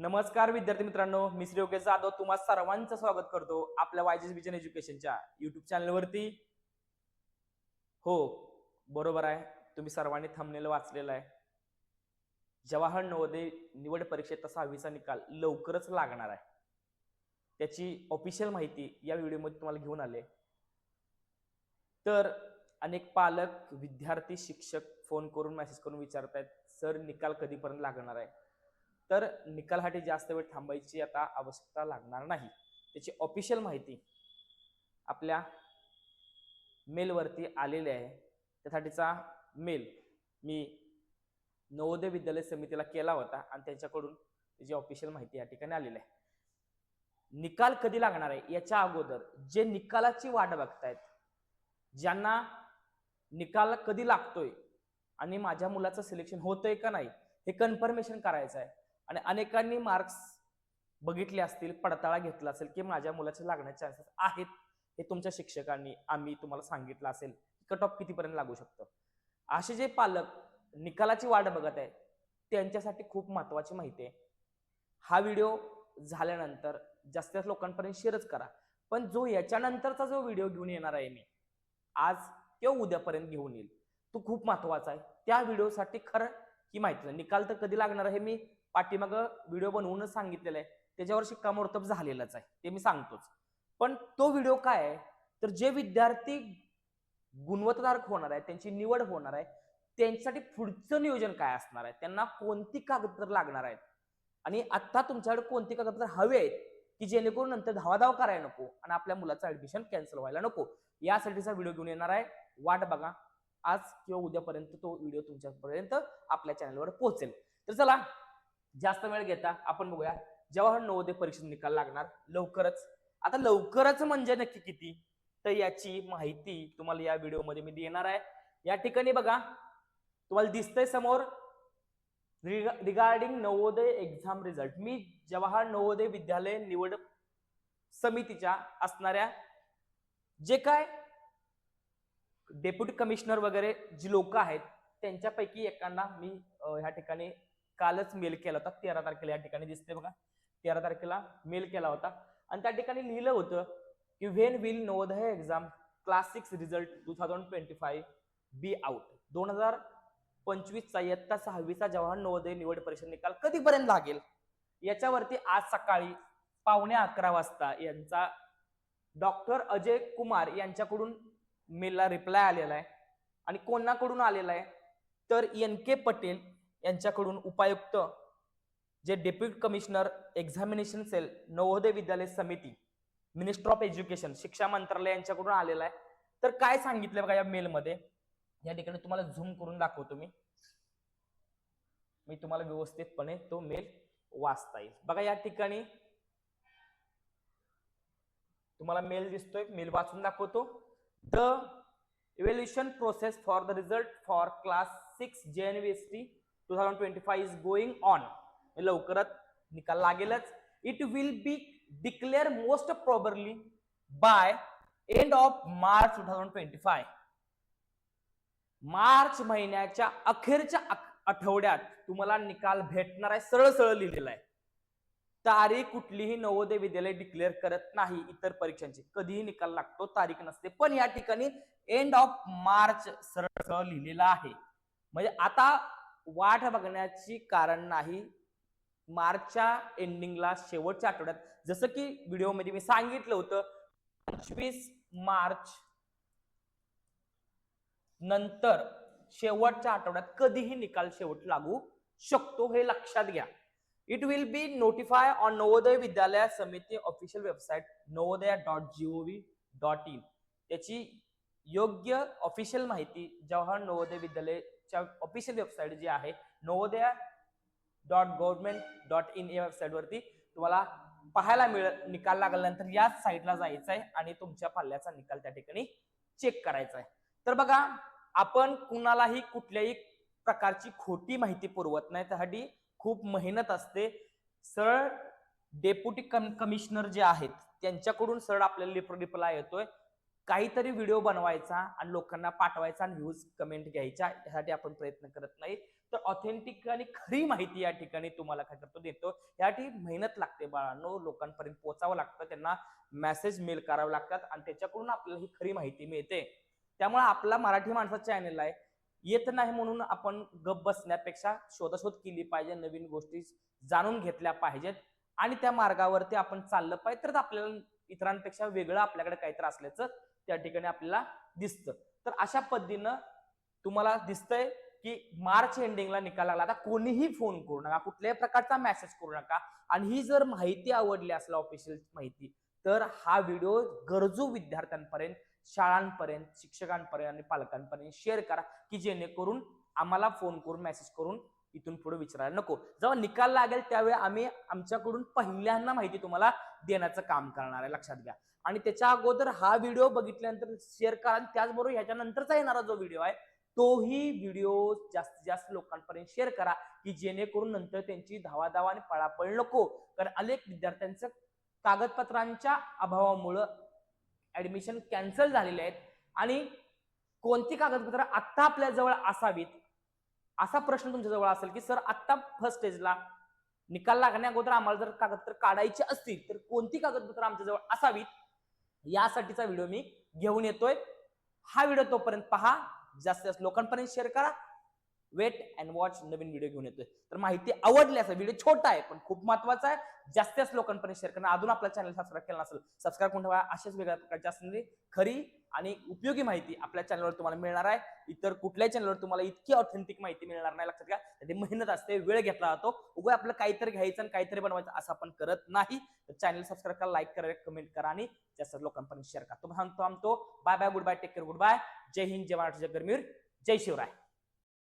नमस्कार विद्यार्थी मित्रांनो मी श्री योगेश जाधव. तुम्हा सर्वांचं स्वागत करतो आपल्या वायजेस विजन एज्युकेशनच्या युट्यूब चॅनलवरती हो बरोबर आहे. तुम्ही सर्वांनी थांबलेलं वाचलेलं आहे. जवाहर नवोदय निवड परीक्षेचा सहावीचा निकाल लवकरच लागणार आहे. त्याची ऑफिशियल माहिती या व्हिडिओमध्ये तुम्हाला घेऊन आले. तर अनेक पालक विद्यार्थी शिक्षक फोन करून मेसेज करून विचारतायत सर निकाल कधीपर्यंत लागणार आहे? तर निकालासाठी जास्त वेळ थांबायची आता आवश्यकता लागणार नाही. त्याची ऑफिशियल माहिती आपल्या मेलवरती आलेली आहे. त्यासाठीचा मेल मी नवोदय विद्यालय समितीला केला होता आणि त्यांच्याकडून त्याची ऑफिशियल माहिती या ठिकाणी आलेली आहे. निकाल कधी लागणार आहे? याच्या अगोदर जे निकालाची वाट बघतायत ज्यांना निकाल कधी लागतोय आणि माझ्या मुलाचं सिलेक्शन होतंय का नाही हे कन्फर्मेशन करायचं आहे. आणि अनेकांनी मार्क्स बघितले असतील पडताळा घेतला असेल की माझ्या मुलाचे लागण्याचे चान्सेस आहेत हे तुमच्या शिक्षकांनी आम्ही तुम्हाला सांगितलं असेल. कट ऑफ कितीपर्यंत लागू शकतं? असे जे पालक निकालाची वाट बघत आहे त्यांच्यासाठी खूप महत्वाची माहिती आहे. हा व्हिडिओ झाल्यानंतर जास्तीत जास्त लोकांपर्यंत शेअरच करा. पण जो याच्यानंतरचा जो व्हिडिओ घेऊन येणार आहे मी आज किंवा उद्यापर्यंत घेऊन येईल तो खूप महत्त्वाचा आहे. त्या व्हिडिओसाठी खरं ही माहिती नाही. निकाल तर कधी लागणार आहे मी? पाठीमाग व्हिडिओ बनवूनच सांगितलेलं आहे. त्याच्यावर शिक्कामोर्तब झालेलाच आहे. ते मी सांगतोच. पण तो व्हिडिओ काय आहे? तर जे विद्यार्थी गुणवत्ताधारक होणार आहे त्यांची निवड होणार आहे त्यांच्यासाठी पुढचं नियोजन काय असणार आहे? त्यांना कोणती कागदपत्र लागणार आहेत? आणि आत्ता तुमच्याकडे कोणती कागदपत्र हवे आहेत की जेणेकरून नंतर धावाधाव करायला नको आणि आपल्या मुलाचं ऍडमिशन कॅन्सल व्हायला नको? यासाठीचा व्हिडिओ घेऊन येणार आहे. वाट बघा. आज किंवा उद्यापर्यंत तो व्हिडिओ तुमच्यापर्यंत आपल्या चॅनलवर पोहोचेल. तर चला जास्त वेळ घेता आपण बघूया. जवाहर नवोदय परीक्षेत निकाल लागणार लवकरच. आता लवकरच म्हणजे नक्की किती? तर याची माहिती तुम्हाला या व्हिडिओमध्ये मी देणार आहे. या ठिकाणी बघा तुम्हाला दिसतंय समोर रिगार्डिंग नवोदय एक्झाम रिझल्ट मी जवाहर नवोदय विद्यालय निवड समितीच्या असणाऱ्या जे काय डेप्युटी कमिशनर वगैरे जी लोक आहेत त्यांच्यापैकी एकांना मी ह्या ठिकाणी कालच मेल केला होता. तेरा तारखेला या ठिकाणी दिसते बघा. तेरा तारखेला मेल केला होता. आणि त्या ठिकाणी लिहिलं होतं की when will Navodaya exam class six result two thousand twenty five be out दोन हजार पंचवीसचा इयत्ता सहावीचा जवाहर नवोदय निवड परीक्षा निकाल कधीपर्यंत लागेल? याच्यावरती आज सकाळी पावणे अकरा वाजता यांचा डॉक्टर अजय कुमार यांच्याकडून मेलला रिप्लाय आलेला आहे. आणि कोणाकडून आलेला आहे? तर एन के पटेल यांच्याकडून उपायुक्त जे deputy commissioner examination cell Navodaya Vidyalaya Samiti minister of education शिक्षा मंत्रालय यांच्याकडून आलेला आहे. तर काय सांगितलं बघा या मेलमध्ये? या ठिकाणी तुम्हाला झूम करून दाखवतो मी. मी तुम्हाला व्यवस्थितपणे तो मेल वाचता येईल. बघा या ठिकाणी तुम्हाला मेल दिसतोय मेल वाचून दाखवतो. The evaluation process for the result for class six J N V S T two thousand twenty five is going on लवकरच निकाल लागेलच. It will be declare most probably by end of March two thousand twenty five March महिन्याच्या अखेरच्या आठवड्यात तुम्हाला निकाल भेटणार आहे सरळ सरळ लिहिलेला आहे. तारीख कुठलीही नवोदय विद्यालय डिक्लेअर करत नाही इतर परीक्षांची. कधीही निकाल लागतो तारीख नसते. पण या ठिकाणी एंड ऑफ मार्च सरळ सरळ लिहिलेला आहे. म्हणजे आता वाट बघण्याची कारण नाही. मार्चच्या एंडिंगला शेवटच्या आठवड्यात जसं की व्हिडिओमध्ये मी सांगितलं होतं पंचवीस मार्च नंतर शेवटच्या आठवड्यात कधीही निकाल शेवट लागू शकतो हे लक्षात घ्या. It will be notify on Navodaya Vidyalaya Samiti official website Navodaya dot G O V dot in त्याची योग्य ऑफिशियल माहिती जवाहर नवोदय विद्यालय च्या ऑफिशियल वेबसाईट जी आहे Navodaya dot government dot in या वेबसाईटवरती तुम्हाला पाहायला मिळेल निकाल लागल्यानंतर याच साईटला जायचं आहे आणि तुमच्या पाल्याचा निकाल त्या ठिकाणी चेक करायचा आहे तर बघा आपण कुणालाही कुठल्याही प्रकारची खोटी माहिती पुरवत नाही. त्यासाठी खूप मेहनत असते. सरळ डेप्युटी कमिशनर जे आहेत त्यांच्याकडून सरळ आपल्याला रिप्लाय येतोय. काहीतरी व्हिडिओ बनवायचा आणि लोकांना पाठवायचा आणि व्ह्यूज कमेंट घ्यायच्या यासाठी आपण प्रयत्न करत नाही. तर ऑथेंटिक आणि खरी माहिती या ठिकाणी तुम्हाला काय करतो देतो. यासाठी मेहनत लागते बाळांनो. लोकांपर्यंत पोहोचावं लागतं. त्यांना मेसेज मेल करावे लागतात आणि त्याच्याकडून आपल्याला ही खरी माहिती मिळते. त्यामुळे आपला मराठी माणसाचा चॅनल आहे. येत नाही म्हणून आपण गप बसण्यापेक्षा शोधाशोध केली पाहिजे नवीन गोष्टी जाणून घेतल्या पाहिजेत. आणि त्या मार्गावरती आपण चाललं पाहिजे तर आपल्याला इतरांपेक्षा वेगळं आपल्याकडे काहीतरी असल्याचं त्या ठिकाणी आपल्याला दिसतं. तर अशा पद्धतीनं तुम्हाला दिसतंय की मार्च एंडिंगला निकाल लागला. आता कोणीही फोन करू नका कुठल्याही प्रकारचा मेसेज करू नका. आणि ही जर माहिती आवडली असेल ऑफिशियल माहिती तर हा व्हिडिओ गरजू विद्यार्थ्यांपर्यंत शाळांपर्यंत शिक्षकांपर्यंत आणि पालकांपर्यंत शेअर करा की जेणेकरून आम्हाला फोन करून मेसेज करून इथून पुढे विचारायला नको. जेव्हा निकाल लागेल त्यावेळी आम्ही आमच्याकडून पहिल्यांदा माहिती तुम्हाला देण्याचं काम करणार आहे. लक्षात घ्या. आणि त्याच्या अगोदर हा व्हिडिओ बघितल्यानंतर शेअर करा आणि त्याचबरोबर ह्याच्यानंतरचा येणारा जो व्हिडिओ आहे तोही व्हिडिओ जास्तीत जास्त लोकांपर्यंत शेअर करा की जेणेकरून नंतर त्यांची धावाधावा आणि पळापळ नको. कारण अनेक विद्यार्थ्यांचं कागदपत्रांच्या अभावामुळं ऍडमिशन कॅन्सल झालेले आहेत. आणि कोणती कागदपत्र आत्ता आपल्याजवळ असावीत असा प्रश्न तुमच्याजवळ असेल की सर आत्ता फर्स्ट स्टेजला निकाल लागण्या अगोदर आम्हाला जर कागदपत्र काढायची असतील तर कोणती कागदपत्र आमच्याजवळ असावीत? यासाठीचा व्हिडिओ मी घेऊन येतोय. हा व्हिडिओ तोपर्यंत पहा जास्तीत जास्त लोकांपर्यंत शेअर करा. वेट अँड वॉच नवीन व्हिडिओ घेऊन येतोय. तर माहिती आवडली असेल व्हिडिओ छोटा आहे पण खूप महत्त्वाचा आहे. जास्तीत जास्त लोकांपर्यंत शेअर करणं. अजून आपला चॅनल सबस्क्राईब केला नसेल सबस्क्राईब करून ठेवा. अशाच वेगळ्या प्रकारची असणारी खरी आणि उपयोगी माहिती आपल्या चॅनलवर तुम्हाला मिळणार आहे. इतर कुठल्याही चॅनलवर तुम्हाला इतकी ऑथेंटिक माहिती मिळणार नाही लक्षात घ्या. त्याची मेहनत असते वेळ घेतला जातो. उगा आपलं काहीतरी घ्यायचं आणि काहीतरी बनवायचं असं आपण करत नाही. तर चॅनल सबस्क्राईब करा लाईक करा कमेंट करा आणि जास्त लोकांपर्यंत शेअर करा. तुम्हाला सांगतो आमतो. Bye bye goodbye take care goodbye जय हिंद. जय महाराष्ट्र. जय गरमीर जय शिवराय.